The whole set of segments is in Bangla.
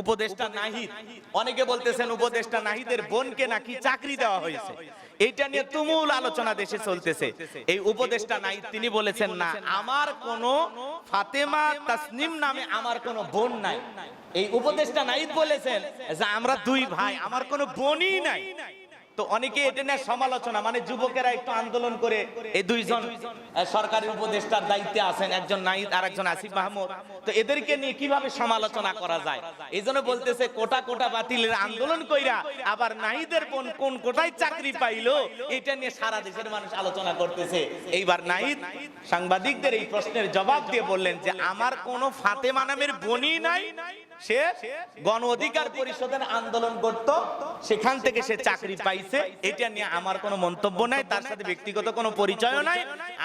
উপদেষ্টা নাহিদ। অনেকে বলতেছেন উপদেষ্টা নাহিদের বোনকে নাকি চাকরি দেওয়া হয়েছে। এইটা নিয়ে তুমুল আলোচনা দেশে চলতেছে। এই উপদেষ্টা নাহিদ তিনি বলেছেন না আমার কোনো ফাতেমা তাসনিম নামে আমার কোনো বোন নাই। এই উপদেষ্টা নাহিদ বলেছেন যে আমরা দুই ভাই আমার কোনো বোনই নাই। তো অনেকে এটা নিয়ে সমালোচনা মানে যুবকেরা একটু আন্দোলন করে। এই দুইজন সরকারি উপদেষ্টার দায়িত্বে আছেন, একজন নাহিদ আর একজন আসিফ মাহমুদ। তো এদেরকে নিয়ে কীভাবে সমালোচনা করা যায়? এই জন্য বলতেছে, কোটা কোটা বাতিলের আন্দোলন কইরা আবার নাহিদের কোন কোন কোটায় চাকরি পাইলো, এটা নিয়ে সারা দেশের মানুষ আলোচনা করতেছে। এইবার নাহিদ সাংবাদিকদের এই প্রশ্নের জবাব দিয়ে বললেন যে, আমার কোনো ফাতেমা নামের বনি নাই সে গণ অধিকার পরিষদের আন্দোলন করত, সেখান থেকে সে চাকরি পাইছে। এটা নিয়ে আমার কোনো মন্তব্য নাই, তার সাথে ব্যক্তিগত কোনো পরিচয় নাই।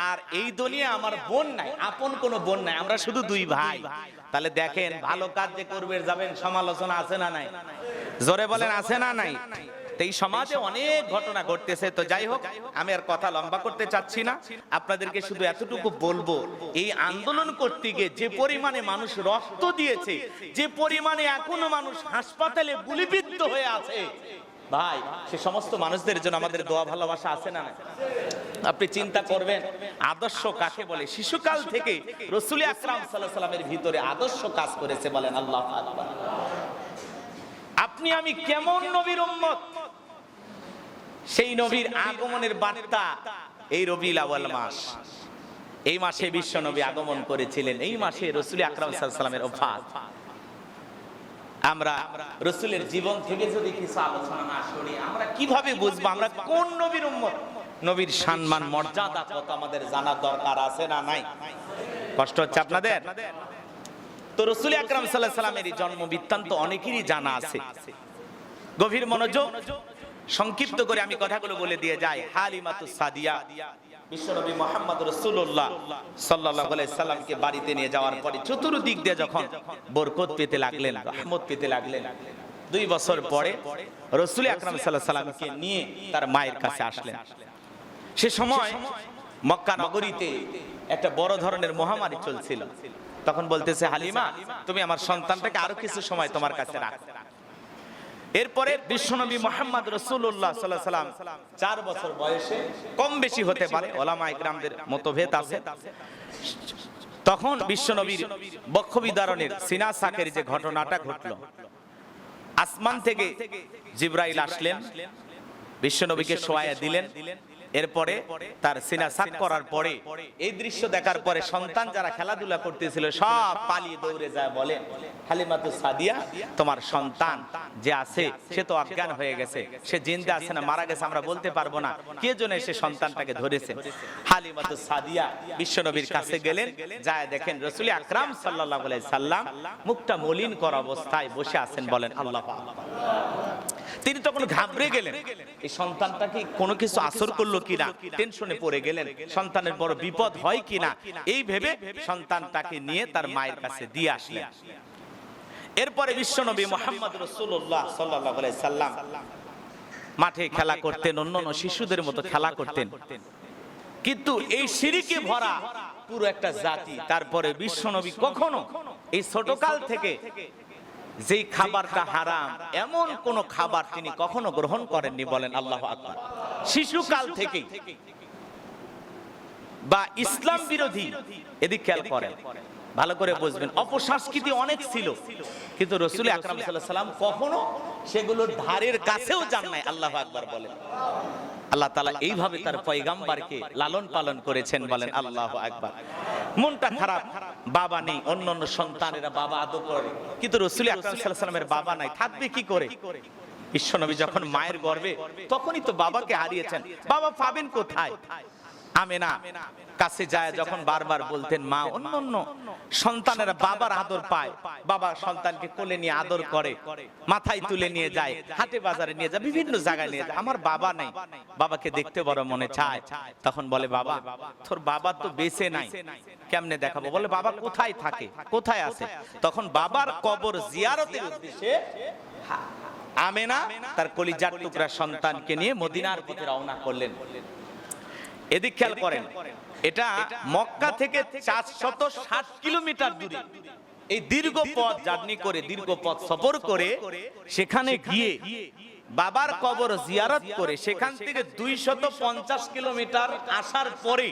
আর এই দলীয় আমার বোন নাই, আপন কোনো বোন নাই, আমরা শুধু দুই ভাই। তাহলে দেখেন, ভালো কাজ যে করবে, যাবেন, সমালোচনা আছে না নাই? জোরে বলেন, আছে না নাই? তো এই সমাজে অনেক ঘটনা ঘটতেছে। তো যাই হোক আমি আর কথা লম্বা করতে চাচ্ছি না। আপনাদেরকে শুধু এতটুকু বলব এই আন্দোলন করতে গিয়ে যে পরিমাণে মানুষ রক্ত দিয়েছে যে পরিমাণে এখনও মানুষ হাসপাতালে গুলিবিদ্ধ হয়ে আছে। ভাই সে সমস্ত মানুষদের জন্য আমাদের দোয়া ভালোবাসা আছে না আপনি চিন্তা করবেন আদর্শ কাকে বলে? শিশুকাল থেকে রসুল আকরাম সাল্লাহ সাল্লামের ভিতরে আদর্শ কাজ করেছে বলেন আল্লাহ আপনি আমি কেমন নবীর উম্মত? সেই নবীর আগমনের বার্তা এই রবিউল আউয়াল মাস। এই মাসে বিশ্ব নবী আগমন করেছিলেন। এই মাসে রসুল আকরাম সাল্লামের অফাত আমরা রসুলের জীবন থেকে যদি কিছু আলোচনা না শুনি, আমরা কীভাবে বুঝব? আমরা কোন নবীর উম্মত? নবীর সম্মান, মর্যাদা কত আমাদের জানা দরকার আছে না নাই? কষ্ট হচ্ছে আপনাদের? তো রসুল আকরাম সাল্লাহ সাল্লামের জন্ম বৃত্তান্ত অনেকেরই জানা আছে। গভীর মনোযোগ সংক্ষিপ্ত করে আমি কথাগুলো বলে দিয়ে যাই। হালিমাতু সাদিয়া। বিশ্বনবী মোহাম্মদ রসুল্লাহ সাল্লাহ সাল্লামকে বাড়িতে নিয়ে যাওয়ার পরে চতুর্দিক দিয়ে যখন বরকত পেতে লাগলেন, রহমত পেতে লাগলেন, দুই বছর পরে রসুল সাল্লাহ সাল্লামকে নিয়ে তার মায়ের কাছে আসলেন। সে সময় মক্কা নগরীতে একটা বড় ধরনের মহামারী চলছিল। তখন বলতেছে, হালিমা, তুমি আমার সন্তানটাকে আরও কিছু সময় তোমার কাছে রাখো। এরপরে বিশ্বনবী মোহাম্মদ রসুল্লাহ সাল্লাহ সাল্লাম চার বছর বয়সে কম বেশি হতে পারে, ওলামা ইকরামদের মতভেদ আছে। তখন বিশ্বনবীর বক্ষ বিদারণের সিনা সাকের যে ঘটনাটা ঘটল, আসমান থেকে জিব্রাইল আসলেন, বিশ্বনবীকে সোয়াইয়া দিলেন এরপরে তার সিনা সাক করার পরে এই দৃশ্য দেখার পরে সন্তান যারা খেলাধুলা করতেছিল সব পালিয়ে দৌড়ে যায় বলেন হালিমাতু সাদিয়া তোমার সন্তান যে আছে সে তো অজ্ঞান হয়ে গেছে সে জিন্দা আছে না মারা গেছে আমরা বলতে পারব না। কে জন্য সে সন্তানটাকে ধরেছে? হালিমাতু সাদিয়া বিশ্বনবীর কাছে গেলেন যায় দেখেন রসুল আকরাম সাল্লাল্লাহু আলাইহি সাল্লাম মুখটা মলিন কর অবস্থায় বসে আছেন বলেন আল্লাহ তিনি তখন ঘাবড়ে গেলেন। এই সন্তানটা কি কোনো কিছু আসর করল কিনা টেনশনে পড়ে গেলেন। সন্তানের বড় বিপদ হয় কিনা, এই ভেবে সন্তানটাকে নিয়ে তার মায়ের কাছে দিয়ে আসলেন। এরপরে বিশ্বনবী মোহাম্মদ রসুল্লাহ সাল্লাহ সাল্লাম মাঠে খেলা করতেন, অন্য অন্য শিশুদের মতো খেলা করতেন। কিন্তু এই সিঁড়িকে ভরা পুরো একটা জাতি, তারপরে বিশ্বনবী কখনো এই ছোটকাল থেকে যেই খাবারটা হারাম এমন কোন খাবার তিনি কখনো গ্রহণ করেননি বলেন আল্লাহ আকবার। শিশুকাল থেকে বা ইসলাম বিরোধী এদিক খেয়াল করেন। ভালো করে বুঝবেন অপসংস্কৃতি অনেক ছিল কিন্তু রসুল আকরাম সাল্লাম কখনো সেগুলোর ধারের কাছেও যান নাই আল্লাহ আকবার বলেন। আল্লাহ তালা এইভাবে তার পয়গাম্বারকে লালন পালন করেছেন বলেন আল্লাহ আকবার। মনটা খারাপ। বাবা নেই অন্য অন্য সন্তানেরা বাবা আদর করে। কিন্তু রসুল আকরামের বাবা নাই, থাকবে কি করে? বিশ্বনবী যখন মায়ের গর্বে, তখনই তো বাবাকে হারিয়েছেন। বাবা পাবেন কোথায়? আমেনা কাছে যায় যখন বারবার বলতেন, মা, অন্য অন্য সন্তানেরা বাবার আদর পায়। বাবা সন্তানকে কোলে নিয়ে আদর করে, মাথায় তুলে নিয়ে যায়, হাটে বাজারে নিয়ে যায়, বিভিন্ন জায়গায় নিয়ে যায়। আমার বাবা নাই। বাবাকে দেখতে বড় মনে চায়। তখন বলে, বাবা, তোর বাবা তো বেঁচে নাই। কেমনে দেখাবো? বলে, বাবা কোথায় থাকে? কোথায় আছে? তখন বাবার কবর জিয়ারতের উদ্দেশ্যে আমেনা তার কলিজার টুকরা সন্তানকে নিয়ে মদিনার পথে রওনা করলেন। এদিক খেয়াল করেন এটা মক্কা থেকে চারশত ষাট কিলোমিটার দূরে। এই দীর্ঘ পথ জার্নি করে দীর্ঘ পথ সফর করে সেখানে গিয়ে বাবার কবর জিয়ারত করে সেখান থেকে দুইশত পঞ্চাশ কিলোমিটার আসার পরে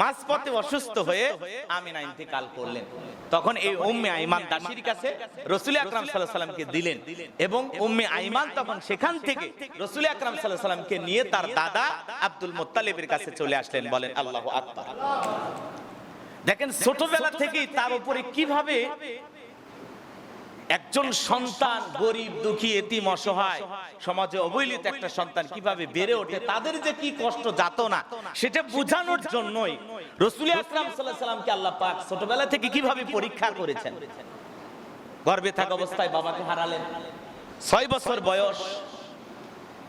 মাঝপথে অসুস্থ হয়ে আমিনা ইন্তেকাল করলেন। তখন এই উম্মে আইমান দাসির কাছে রসুল আকরাম সাল্লাহ সাল্লামকে দিলেন এবং উম্মে আইমান তখন সেখান থেকে রসুল আকরাম সাল্লাহ সাল্লামকে নিয়ে তার দাদা আব্দুল মোত্তালিবের কাছে চলে আসলেন বলেন আল্লাহ আকবার। দেখেন ছোটবেলা থেকেই তার উপরে কীভাবে একজন সন্তান গরিব, দুঃখী, এতিম, অসহায়, সমাজে অবহেলিত একটা সন্তান কীভাবে বেড়ে ওঠে, তাদের যে কি কষ্ট যাত না, সেটা বোঝানোর জন্যই রসুল আকরাম সাল্লাহ সাল্লামকে আল্লাহ পাক ছোটবেলা থেকে কীভাবে পরীক্ষা করেছেন? গর্বে থাকা অবস্থায় বাবাকে হারালেন, ছয় বছর বয়স,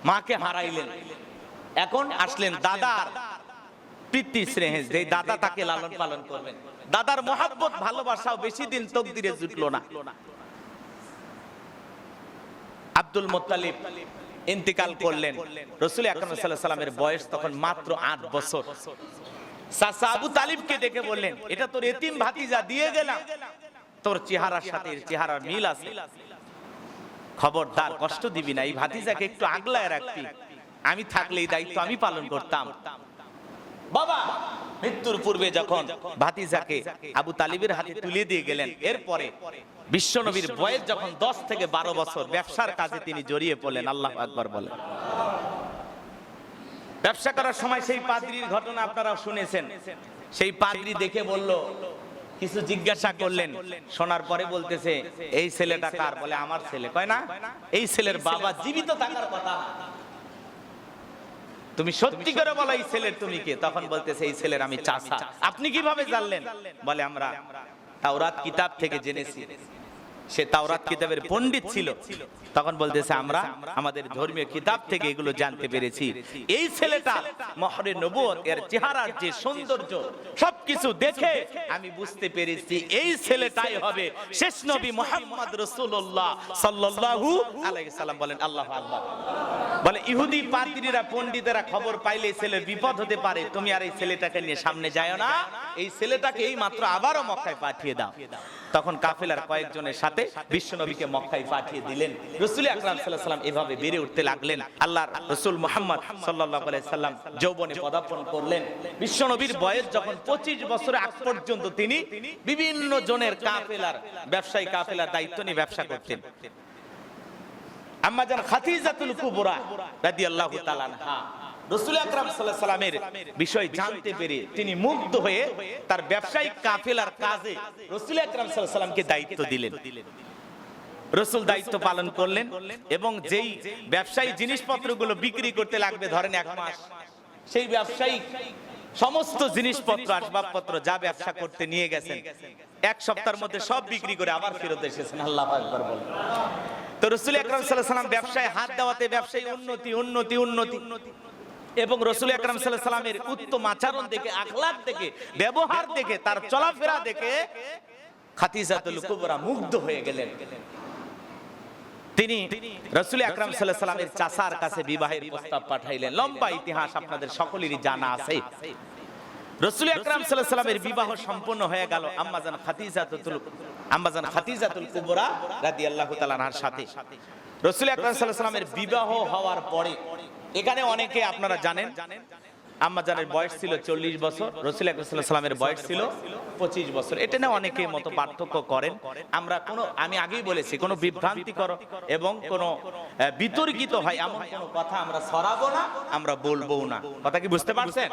মাকে হারাইলেন, এখন আসলেন দাদার প্রীতি স্নেহ যে দাদা তাকে লালন পালন করবেন। দাদার মহাব্বত, ভালোবাসাও বেশি দিন তকদিরে জুটলো না। আব্দুল মোত্তালিব ইন্তিকাল করলেন। রসুল আকরাম সাল্লামের বয়স তখন মাত্র আট বছর। চাচা আবু তালিবকে ডেকে বললেন এটা তোর এতিম ভাতিজা দিয়ে গেলাম। তোর চেহারার সাথে চেহারার মিল আছে। খবরদার কষ্ট দিবি না এই ভাতিজাকে একটু আগলায় রাখবি। আমি থাকলে এই দায়িত্ব আমি পালন করতাম। বাবা মৃত্যুর পূর্বে যখন ভাতিজাকে আবু তালিবের হাতে তুলে দিয়ে গেলেন এরপরে বিশ্বনবীর বয়স যখন দশ থেকে বারো বছর ব্যবসার কাজে তিনি জড়িয়ে পড়লেন আল্লাহ আকবর বলেন। ব্যবসা করার সময় সেই পাদ্রির ঘটনা আপনারা শুনেছেন। সেই পাদ্রি দেখে বলল কিছু জিজ্ঞাসা করলেন শোনার পরে বলতেছে এই ছেলেটা কার? বলে আমার ছেলে। কয় না? এই ছেলের বাবা জীবিত থাকার কথা। তুমি সত্যি করে বলো, এই ছেলের তুমি কে? তখন বলতেছে, এই ছেলের আমি চাষা আপনি কীভাবে জানলেন? বলে, আমরা তাওরাত কিতাব থেকে জেনেছি। সে তাওরাত কিতাবের পণ্ডিত ছিল। তখন বলতেছে, আমরা আমাদের ধর্মীয় কিতাব থেকে এগুলো জানতে পেরেছি। এই ছেলেটা মহরে নবুয়ত এর চেহারার যে সৌন্দর্য, সবকিছু দেখে আমি বুঝতে পেরেছি, এই ছেলেটাই হবে শেষ নবী মোহাম্মদ রাসূলুল্লাহ সাল্লাল্লাহু আলাইহি সাল্লাম। বলেন, আল্লাহু আকবার। বলে, ইহুদি পাদ্রীরা, পণ্ডিতেরা খবর পাইলে ছেলের বিপদ হতে পারে। তুমি আর এই ছেলেটাকে নিয়ে সামনে যাও না। এই ছেলেটাকে এই মাত্র আবারও মক্কায় পাঠিয়ে দাও। তখন কাফেলার কয়েকজনের সাথে বিশ্বনবীকে মক্কায় পাঠিয়ে দিলেন। রসুল আকরাম সাল্লাম এভাবে বেড়ে উঠতে লাগলেন। আল্লাহর রসুল মোহাম্মদ সাল্লাহ যৌবনে পদার্পণ করলেন। বিশ্বনবীর বয়স যখন পঁচিশ বছর আগ পর্যন্ত তিনি বিভিন্ন জনের কাফেলার, ব্যবসায়ী কাফেলার দায়িত্ব নিয়ে ব্যবসা করতেন। আম্মাজান খাতিজাতুল কুবরা রাদিয়াল্লাহু তাআলা আনহা। রাসূল আকরাম সাল্লাল্লাহু আলাইহি বিষয় জানতে পেরে তিনি মুগ্ধ হয়ে তার ব্যবসায়িক কাফেলার কাজে রাসূল আকরাম সাল্লাল্লাহু আলাইহি সাল্লামকে দায়িত্ব দিলেন। রসুল দায়িত্ব পালন করলেন এবং যেই ব্যবসায়ী জিনিসপত্রগুলো বিক্রি করতে লাগবে ধরেন এক মাস, সেই ব্যবসায়ী সমস্ত জিনিসপত্র, আসবাবপত্র যা ব্যবসা করতে নিয়ে গেছেন, এক সপ্তাহের মধ্যে সব বিক্রি করে আবার ফেরত এসেছেন। আল্লাহ বলেন। রসুল আকরাম সাল্লাম ব্যবসায় হাত দেওয়াতে ব্যবসায়ী উন্নতি উন্নতি উন্নতি। এবং রসুল সাল্লামের উত্তম আচরণ দেখে দেখে, ব্যবহার দেখে, তার চলাফেরা দেখে খাতিজাতুল কুবরা মুগ্ধ হয়ে গেলেন। তিনি রসুল আকরাম সাল্লামের চাষার কাছে বিবাহের প্রস্তাব পাঠাইলেন। লম্বা ইতিহাস আপনাদের সকলেরই জানা আছে। রসুল আকরাম সাল্লামের বিবাহ সম্পন্ন হয়ে গেল আম্মাজান খাতিজাতুল আম্মাজান খাতিজাতুল কুবরা রাদিয়াল্লাহু তাআলার সাথে। রসুল আকরাম সাল্লামের বিবাহ হওয়ার পরে, এখানে অনেকে আপনারা জানেন, আম্মাজানের বয়স ছিল চল্লিশ বছর, রসুল সাল্লামের বয়স ছিল পঁচিশ বছর। এটা না অনেকে মতো পার্থক্য করেন। আমরা কোনো, আমি আগেই বলেছি, কোনো বিভ্রান্তিকর এবং কোনো বিতর্কিত হয় এমন কোনো কথা আমরা সরাবো না, আমরা বলব না। কথা কি বুঝতে পারছেন?